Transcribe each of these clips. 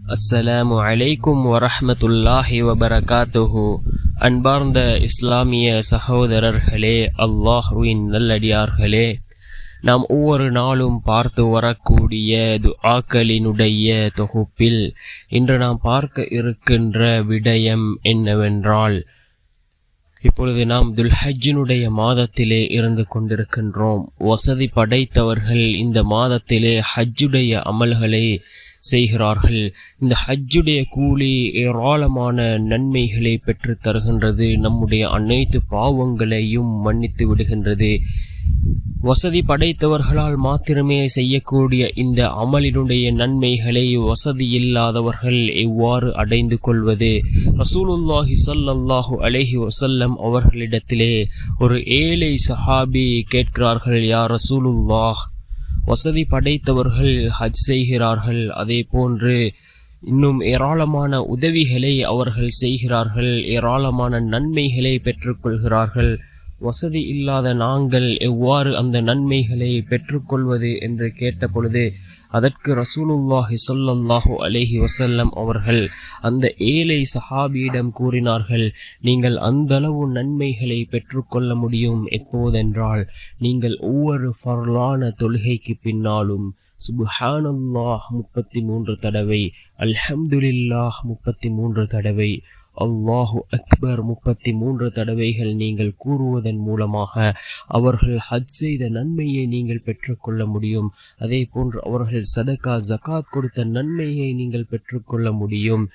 அஸ்ஸலாமு அலைக்கும் வரஹமத்துல்லாஹி வபரகாத்துஹு. அன்பார்ந்த இஸ்லாமிய சகோதரர்களே அல்லாஹுவின் நல்லடியார்களே நாம் ஒவ்வொரு நாளும் பார்த்து வரக்கூடிய துஆக்களினுடைய தொகுப்பில் இன்று நாம் பார்க்க இருக்கின்ற விடயம் என்னவென்றால் இப்பொழுது நாம் துல்ஹஜ்ஜினுடைய மாதத்திலே இருந்து கொண்டிருக்கின்றோம். வசதி படைத்தவர்கள் இந்த மாதத்திலே ஹஜ்ஜுடைய அமல்களை செய்கிறார்கள். இந்த ஹஜ்ஜுடைய கூலி ஏராளமான நன்மைகளை பெற்று தருகின்றது. நம்முடைய அனைத்து பாவங்களையும் மன்னித்து விடுகின்றது. வசதி படைத்தவர்களால் மாத்திரமே செய்யக்கூடிய இந்த அமலினுடைய நன்மைகளை வசதி இல்லாதவர்கள் எவ்வாறு அடைந்து கொள்வது? ரசூலுல்லாஹி சல்லல்லாஹு அலைஹி வசல்லம் அவர்களிடத்திலே ஒரு ஏழை சஹாபி கேட்கிறார்கள் யார் ரசூலுல்லாஹ் வசதி படைத்தவர்கள் ஹஜ் செய்கிறார்கள் அதே போன்று இன்னும் ஏராளமான உதவிகளை அவர்கள் செய்கிறார்கள் ஏராளமான நன்மைகளை பெற்றுக்கொள்கிறார்கள் வசதி இல்லாத நாங்கள் எவ்வாறு அந்த நன்மைகளை பெற்றுக்கொள்வது என்று கேட்டபொழுது அதற்கு ரசூலுல்லாஹி சொல்லல்லாஹு அலேஹி வசல்லம் அவர்கள் அந்த ஏழை சஹாபியிடம் கூறினார்கள் நீங்கள் அந்தளவு நன்மைகளை பெற்றுக்கொள்ள முடியும் எப்போதென்றால் நீங்கள் ஒவ்வொரு ஃபர்லான தொழுகைக்கு பின்னாலும் சுபஹானல்லாஹ் முப்பத்தி மூன்று தடவை. அல்ஹம்துலில்லாஹ் முப்பத்தி மூன்று தடவை. அல்லாஹு அக்பர் முப்பத்தி மூன்று தடவைகள் நீங்கள் கூறுவதன் மூலமாக அவர்கள் ஹஜ் செய்த நன்மையை நீங்கள் பெற்றுக்கொள்ள முடியும். அதே போன்று அவர்கள் சதகா ஜகாத் கொடுத்த நன்மையை நீங்கள் பெற்றுக்கொள்ள முடியும்.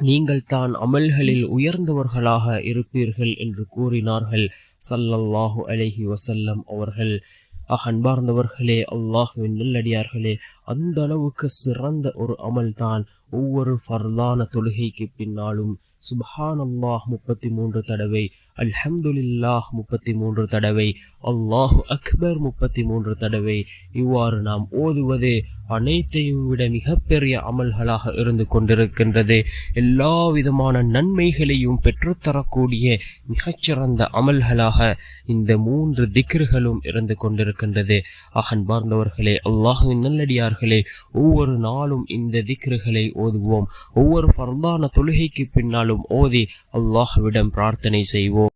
நீங்கள் தான் அமல்களில் உயர்ந்தவர்களாக இருப்பீர்கள் என்று கூறினார்கள். சல்லல்லாஹு அலஹி வசல்லம் அவர்கள். அன்பார்ந்தவர்களே அல்லாஹுவின் நல்லடியார்களே அந்த அளவுக்கு சிறந்த ஒரு அமல் தான் ஒவ்வொரு ஃபர்லான தொழுகைக்கு பின்னாலும் சுபஹான் அல்லாஹ் முப்பத்தி மூன்று தடவை அல்ஹம்துலில்லாஹ் முப்பத்தி மூன்று தடவை அல்லாஹு அக்பர் முப்பத்தி மூன்று தடவை. இவ்வாறு நாம் ஓதுவது அனைத்தையும் விட மிகப்பெரிய அமல்களாக இருந்து கொண்டிருக்கின்றது. எல்லா விதமான நன்மைகளையும் பெற்றுத்தரக்கூடிய மிகச்சிறந்த அமல்களாக இந்த மூன்று திக்ர்களும் இருந்து கொண்டிருக்கின்றது. அகன்பார்ந்தவர்களே அல்லாஹுவின் நல்லடியார்களே ஒவ்வொரு நாளும் இந்த திக்ருகளை ஓதுவோம். ஒவ்வொரு ஃபர்தான தொழுகைக்கு பின்னாலும் ஓதி அல்லாஹ்விடம் பிரார்த்தனை செய்வோம்.